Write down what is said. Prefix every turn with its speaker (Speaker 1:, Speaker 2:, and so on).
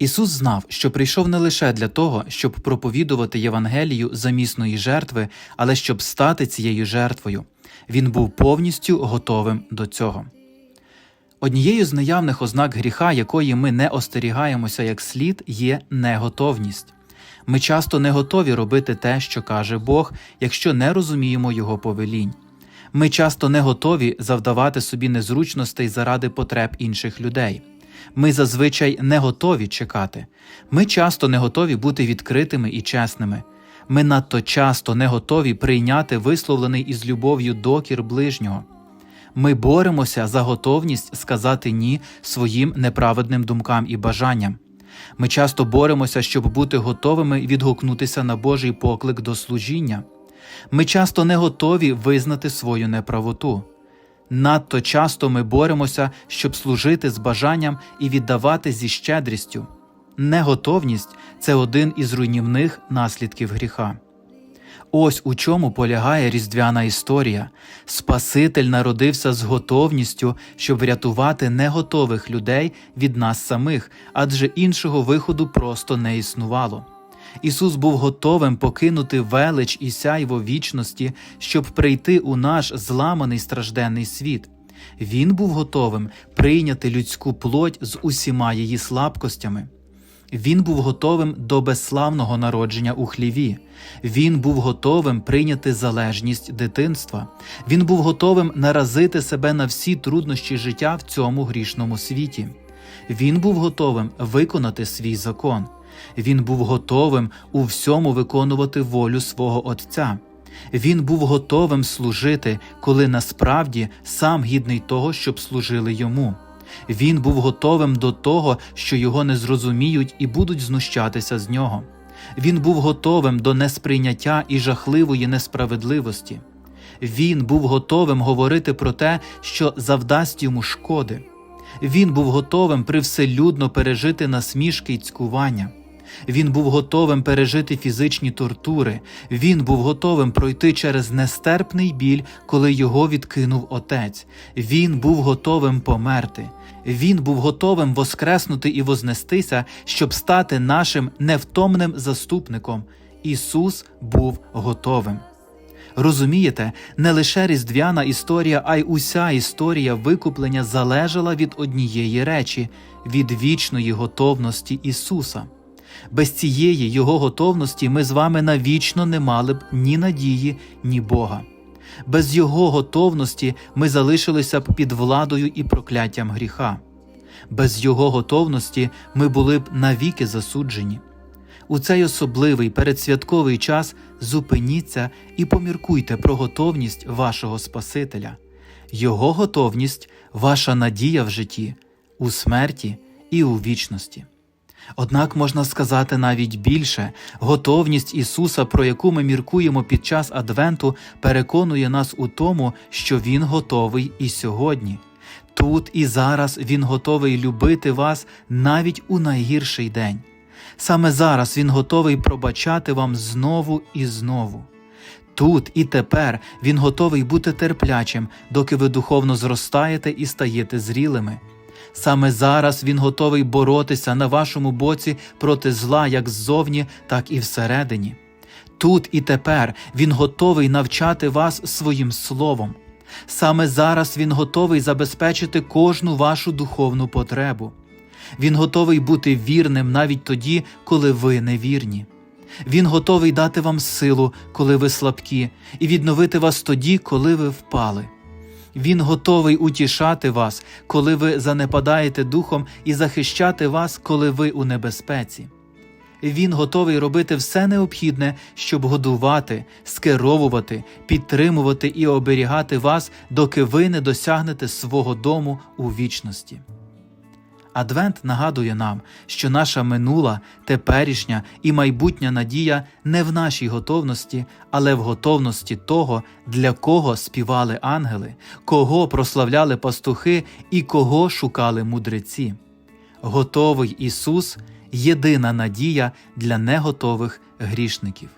Speaker 1: Ісус знав, що прийшов не лише для того, щоб проповідувати Євангелію замісної жертви, але щоб стати цією жертвою. Він був повністю готовим до цього. Однією з наявних ознак гріха, якої ми не остерігаємося як слід, є неготовність. Ми часто не готові робити те, що каже Бог, якщо не розуміємо Його повелінь. Ми часто не готові завдавати собі незручностей заради потреб інших людей. Ми зазвичай не готові чекати. Ми часто не готові бути відкритими і чесними. Ми надто часто не готові прийняти висловлений із любов'ю докір ближнього. Ми боремося за готовність сказати ні своїм неправедним думкам і бажанням. Ми часто боремося, щоб бути готовими відгукнутися на Божий поклик до служіння. Ми часто не готові визнати свою неправоту. Надто часто ми боремося, щоб служити з бажанням і віддавати зі щедрістю. Неготовність це один із руйнівних наслідків гріха. Ось у чому полягає різдвяна історія. Спаситель народився з готовністю, щоб врятувати неготових людей від нас самих, адже іншого виходу просто не існувало. Ісус був готовим покинути велич і сяйво вічності, щоб прийти у наш зламаний стражденний світ. Він був готовим прийняти людську плоть з усіма її слабкостями. Він був готовим до безславного народження у хліві. Він був готовим прийняти залежність дитинства. Він був готовим наразити себе на всі труднощі життя в цьому грішному світі. Він був готовим виконати свій закон. Він був готовим у всьому виконувати волю свого Отця. Він був готовим служити, коли насправді сам гідний того, щоб служили йому. Він був готовим до того, що його не зрозуміють і будуть знущатися з нього. Він був готовим до несприйняття і жахливої несправедливості. Він був готовим говорити про те, що завдасть йому шкоди. Він був готовим привселюдно пережити насмішки й цькування. Він був готовим пережити фізичні тортури, він був готовим пройти через нестерпний біль, коли його відкинув отець. Він був готовим померти. Він був готовим воскреснути і вознестися, щоб стати нашим невтомним заступником. Ісус був готовим. Розумієте, не лише різдвяна історія, а й уся історія викуплення залежала від однієї речі від вічної готовності Ісуса. Без цієї Його готовності ми з вами навічно не мали б ні надії, ні Бога. Без Його готовності ми залишилися б під владою і прокляттям гріха. Без Його готовності ми були б навіки засуджені. У цей особливий передсвятковий час зупиніться і поміркуйте про готовність вашого Спасителя. Його готовність ваша надія в житті, у смерті і у вічності. Однак можна сказати навіть більше, готовність Ісуса, про яку ми міркуємо під час Адвенту, переконує нас у тому, що Він готовий і сьогодні. Тут і зараз Він готовий любити вас навіть у найгірший день. Саме зараз Він готовий пробачати вам знову і знову. Тут і тепер Він готовий бути терплячим, доки ви духовно зростаєте і стаєте зрілими. Саме зараз Він готовий боротися на вашому боці проти зла як ззовні, так і всередині. Тут і тепер Він готовий навчати вас своїм словом. Саме зараз Він готовий забезпечити кожну вашу духовну потребу. Він готовий бути вірним навіть тоді, коли ви невірні. Він готовий дати вам силу, коли ви слабкі, і відновити вас тоді, коли ви впали. Він готовий утішати вас, коли ви занепадаєте духом, і захищати вас, коли ви у небезпеці. Він готовий робити все необхідне, щоб годувати, скеровувати, підтримувати і оберігати вас, доки ви не досягнете свого дому у вічності. Адвент нагадує нам, що наша минула, теперішня і майбутня надія не в нашій готовності, але в готовності того, для кого співали ангели, кого прославляли пастухи і кого шукали мудреці. Готовий Ісус єдина надія для неготових грішників.